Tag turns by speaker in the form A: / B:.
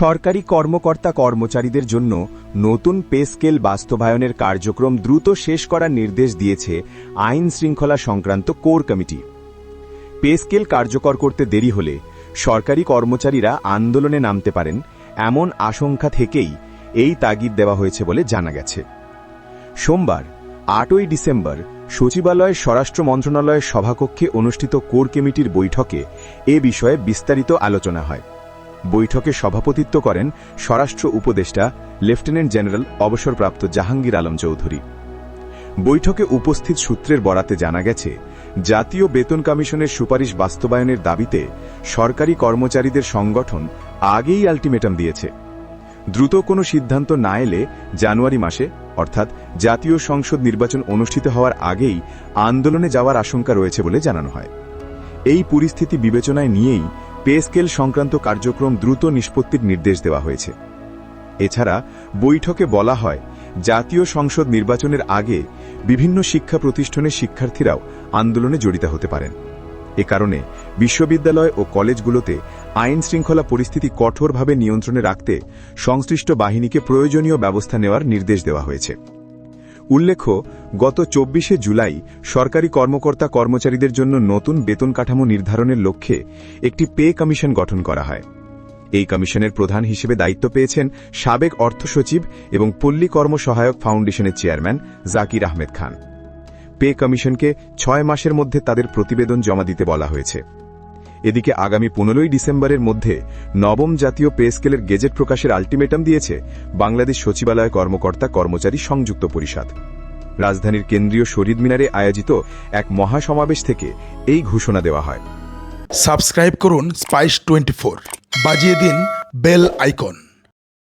A: সরকারি কর্মকর্তা কর্মচারীদের জন্য নতুন পে স্কেল বাস্তবায়নের কার্যক্রম দ্রুত শেষ করার নির্দেশ দিয়েছে আইন শৃঙ্খলা সংক্রান্ত কোর কমিটি পে স্কেল কার্যকর করতে দেরি হলে সরকারি কর্মচারীরা আন্দোলনে নামতে পারেন এমন আশঙ্কা থেকেই এই তাগিদ দেওয়া হয়েছে বলে জানা গেছে সোমবার আটই ডিসেম্বর সচিবালয় স্বরাষ্ট্র মন্ত্রণালয়ের সভাকক্ষে অনুষ্ঠিত কোর কমিটির বৈঠকে এ বিষয়ে বিস্তারিত আলোচনা হয় বৈঠকে সভাপতিত্ব করেন স্বরাষ্ট্র উপদেষ্টা লেফটেন্যান্ট জেনারেল অবসরপ্রাপ্ত জাহাঙ্গীর আলম চৌধুরী বৈঠকে উপস্থিত সূত্রের বরাতে জানা গেছে জাতীয় বেতন কমিশনের সুপারিশ বাস্তবায়নের দাবিতে সরকারি কর্মচারীদের সংগঠন আগেই আলটিমেটাম দিয়েছে দ্রুত কোনো সিদ্ধান্ত না এলে জানুয়ারি মাসে অর্থাৎ জাতীয় সংসদ নির্বাচন অনুষ্ঠিত হওয়ার আগেই আন্দোলনে যাওয়ার আশঙ্কা রয়েছে বলে জানানো হয় এই পরিস্থিতি বিবেচনায় নিয়েই পে স্কেল সংক্রান্ত কার্যক্রম দ্রুত নিষ্পত্তির নির্দেশ দেওয়া হয়েছে এছাড়া বৈঠকে বলা হয় জাতীয় সংসদ নির্বাচনের আগে বিভিন্ন শিক্ষা প্রতিষ্ঠানের শিক্ষার্থীরাও আন্দোলনে জড়িত হতে পারেন এ কারণে বিশ্ববিদ্যালয় ও কলেজগুলোতে আইন শৃঙ্খলা পরিস্থিতি কঠোরভাবে নিয়ন্ত্রণে রাখতে সংশ্লিষ্ট বাহিনীকে প্রয়োজনীয় ব্যবস্থা নেওয়ার নির্দেশ দেওয়া হয়েছে উল্লেখ্য গত চব্বিশে জুলাই সরকারি কর্মকর্তা কর্মচারীদের জন্য নতুন বেতন কাঠামো নির্ধারণের লক্ষ্যে একটি পে কমিশন গঠন করা হয় এই কমিশনের প্রধান হিসেবে দায়িত্ব পেয়েছেন সাবেক অর্থ সচিব এবং পল্লী কর্মসহায়ক ফাউন্ডেশনের চেয়ারম্যান জাকির আহমেদ খান পে কমিশনকে ছয় মাসের মধ্যে তাদের প্রতিবেদন জমা দিতে বলা হয়েছে এদিকে আগামী পনেরোই ডিসেম্বরের মধ্যে নবম জাতীয় পে স্কেলের গেজেট প্রকাশের আলটিমেটাম দিয়েছে বাংলাদেশ সচিবালয় কর্মকর্তা কর্মচারী সংযুক্ত পরিষদ রাজধানীর কেন্দ্রীয় শরীদ মিনারে আয়োজিত এক মহাসমাবেশ থেকে এই ঘোষণা দেওয়া হয় সাবস্ক্রাইব করুন স্পাইস টোয়েন্টি বাজিয়ে দিন বেল আইকন